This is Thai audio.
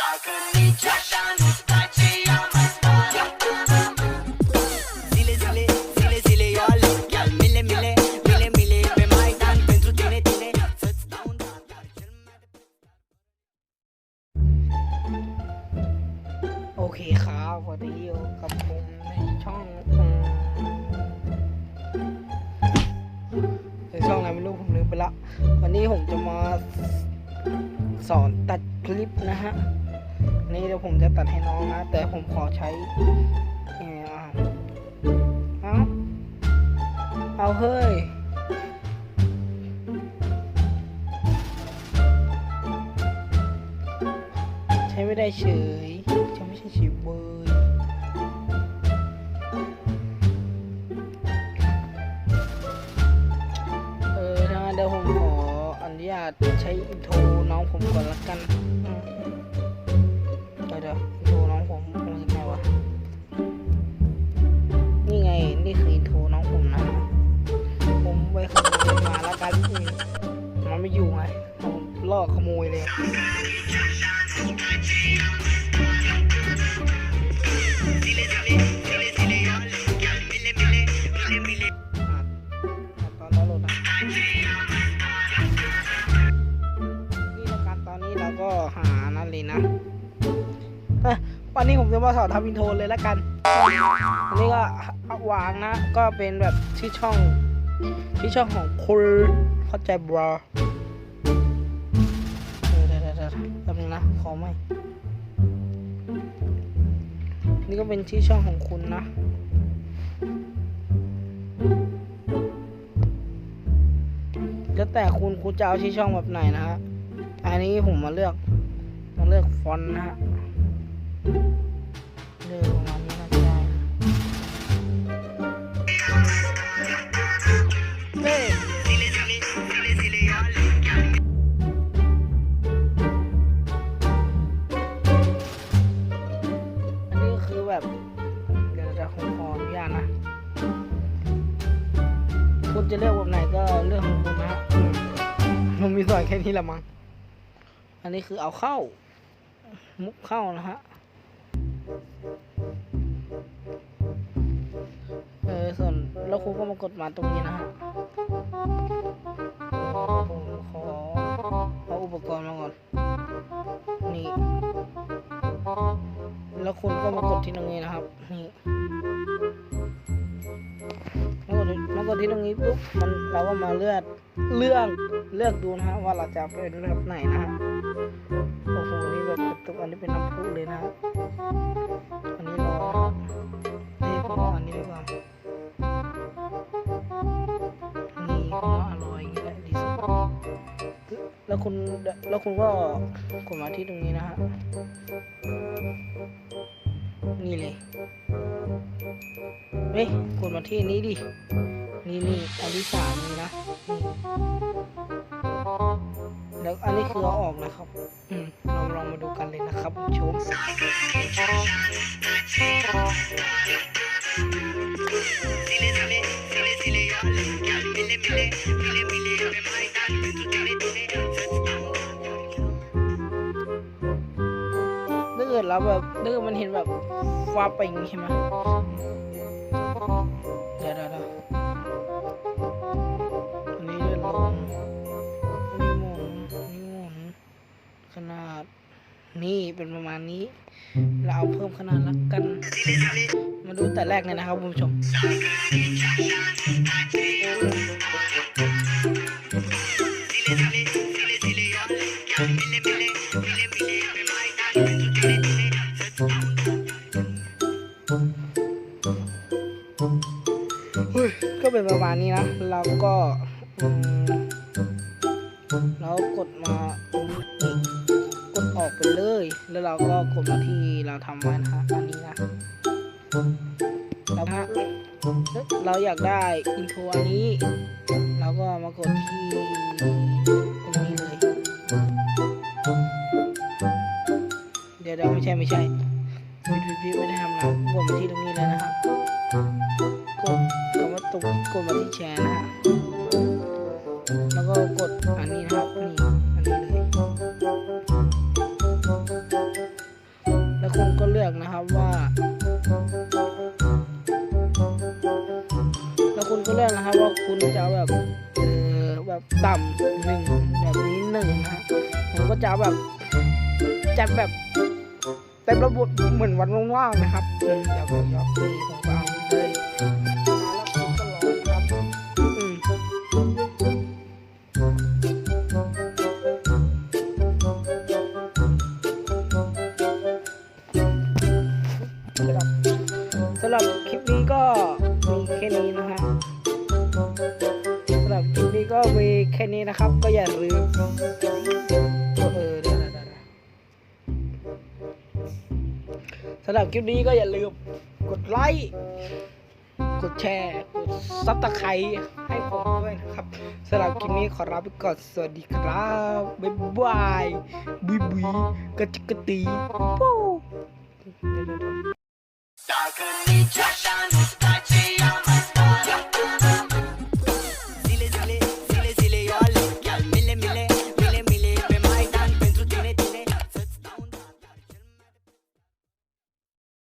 Dacă nici așa nu-ți place, ia mai spart Zile, zile, zile, zile, eu aleg Chiar mile, mile, mile, mile Pe Maidan pentru tine, tine Să-ți dau un dat, dar cel mai de โอเคครับวันนี้อยู่กับผมในช่องอืมในช่องอะไรไม่รู้ผมลืมไปละ วันนี้ผมจะมาสอนตัดคลิปนะฮะ วันนี้เดี๋ยวผมจะตัดให้น้องนะ แต่ผมขอใช้เอ่อเอาเอาเฮ้ยใช้ไม่ได้เฉยใช้ไม่ใช่เฉยเบยเออถ้างั้นเดี๋ยวผมขออนุญาตใช้อินโทรน้องผมก่อนละกัน อยู่ไงผมลอขโมยเลยตอนนี้เราก็หานั่นเลยนะเอ้ยวันนี้ผมจะมาสอนทำอินโทรเลยละกันอันนี้ก็วางนะ ก็เป็นแบบที่ช่องที่ช่องของคุณเข้าใจบรอ บนึงนะขอไม่นี่ก็เป็นที่ช่องของคุณนะ แล้วแต่คุณคุณจะเอาที่ช่องแบบไหนนะฮะ อันนี้ผมมาเลือก มาเลือกฟอนต์นะฮะเลือกประมาณ คุณจะเลือกแบบไหนก็เรื่องของคุณนะฮะอืมผมมีสอนแค่นี้ละมั้ง อันนี้คือเอาเข้า มุกเข้านะฮะ เออส่วนแล้วคุณก็มากดมาตรงนี้นะฮะผมขอเอาอุปกรณ์มาก่อน นี่ แล้วคุณก็มากดที่ตรงนี้นะครับ นี่ กดที่ตรงนี้ปุ๊บมันเราก็มาเลือกเลือกเลือกดูนะฮะว่าเราจะเป็นแบบไหนนะฮะโอ้โหนี่แบบกระตุกอันนี้เป็นน้ำพุเลยนะฮะอันนี้รอนี่ผมเอาอันนี้ดีกว่านี่ผมว่าอร่อยอย่างนี้แหละดีสุดแล้วคุณแล้วคุณก็กดมาที่ตรงนี้นะฮะนี่เลยเฮ้ยกดมาที่นี้ดิ นี่นี่อันที่สามนี่นะนี่แล้วอันนี้คือเอาออกนะครับ อืมเราลองมาดูกันเลยนะครับคุณผู้ชมถ้าเกิดเราแบบถ้าเกิดมันเห็นแบบฟ้าไปอย่างงี้ใช่ไหม นี่เป็นประมาณนี้ เราเอาเพิ่มขนาดละกัน มาดูแต่แรกเลยนะครับคุณผู้ชมเฮ้ยก็เป็นประมาณนี้นะ เราก็ เรากดมาตรงนี้ก ออกไปเลย แล้วเราก็กดมาที่เราทำไว้นะฮะอันนี้นะแล้วฮะเราอยากได้อินโทรอันนี้เราก็มากดที่ตรงนี้เลย เดี๋ยวเดี๋ยวไม่ใช่ไม่ใช่พี่พี่พี่ไม่ได้ทำนะกดมาที่ตรงนี้เลยนะฮะกดคำว่าตุกกดมาที่แชร์นะฮะแล้วก็กดอันนี้นะครับนี่ นะครับว่า แล้วคุณก็เลือกนะครับว่าคุณจะแบบเออแบบต่ำหนึ่งแบบนี้หนึ่งนะฮะผมก็จะแบบจัดแบบเต็มระบบเหมือนวันว่างๆนะครับอืมเดี๋ยวผมยกที่ผมก็ หรับคลิปนี้ก็มีแค่นี้นะฮะสำหรับคลิปนี้ก็มีแค่นี้นะครับ ก็อย่าลืมเออเดี๋ยวสำหรับคลิปนี้ก็อย่าลืมกดไลค์กดแชร์ กดซับตะไคร้ให้ผมด้วยนะครับสำหรับคลิปนี้ขอลาไปก่อนสวัสดีครับ บ๊ายบายบุยบุยกระจิกกระตีปู I could need Josh on his budget.